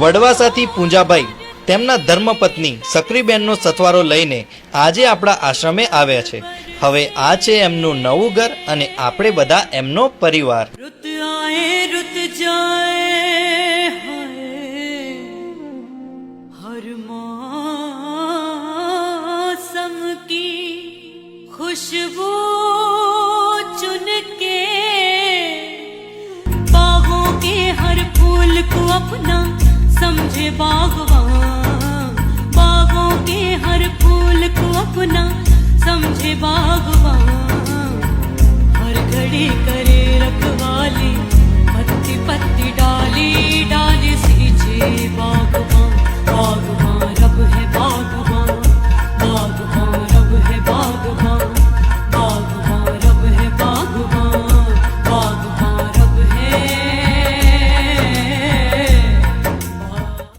વડવાસાથી પૂંજાભાઈ તેમના ધર્મપત્ની સક્રીબેનનો સથવારો લઈને આજે આપણા આશ્રમે આવ્યા છે હવે આ છે એમનું નવું ઘર અને આપણે બધા એમનો પરિવાર रुत आए रुत जाए हाय हर मौसम की खुशबू चुन के बागों के हर फूल को अपना समझे बागवान बागों के हर फूल को अपना समझे बागवान